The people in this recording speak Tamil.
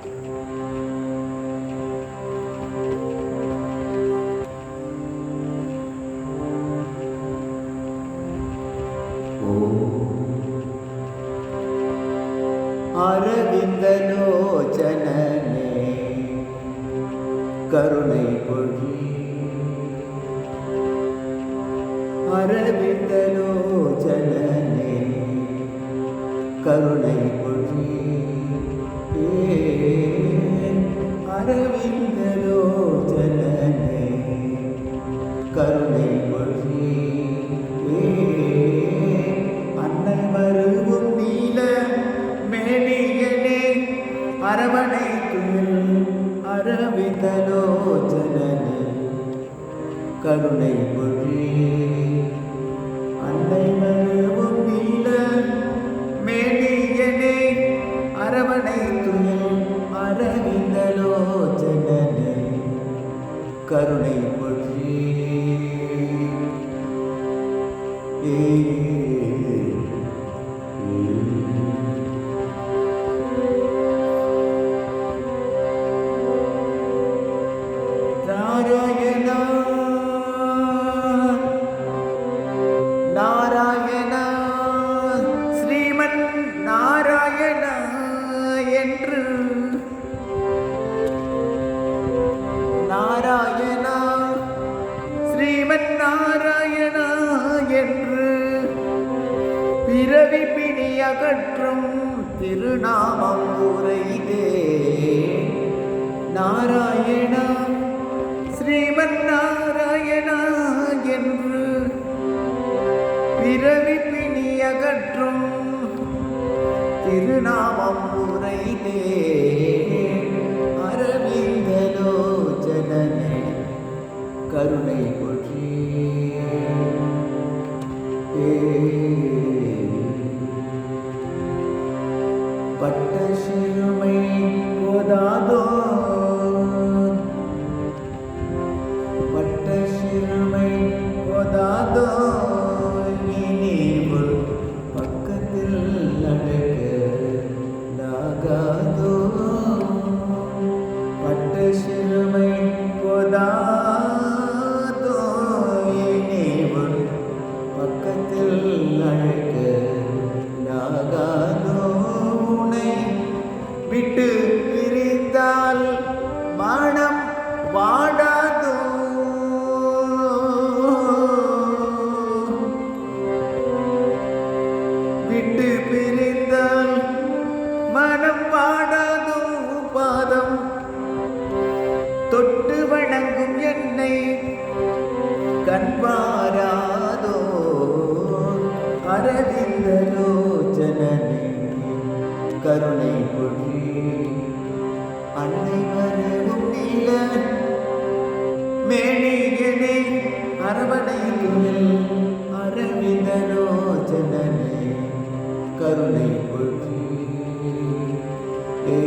அரவிந்தலோச்சனே கருணை பொழி. அரவிந்தலோச்சனே கருணை பொழி. கருணை பொழி அண்ணன் வருவும் நீல மேனியனே அரவணை துயில் அரவிந்தலோச்சனே கருணை பொழி அன்னை வருவும் நீல மேனியனே அரவணை துயில் அரவிந்தலோச்சனே கருணை பொழி ஏ பிறவி பிணி அகற்றும் திருநாமம் உரைதே நாராயணா ஸ்ரீமன் நாராயணா என்று பிறவி பிணி அகற்றும் திருநாமம் உரைதே அரவிந்தலோச்சனே கருணை பொற்றி Padre கருணை கொடு அன்னை வரவும் நீல மேனிகனே அரவணையில் அரவிந்தனோ ஜனனே கருணை கொடு ஏ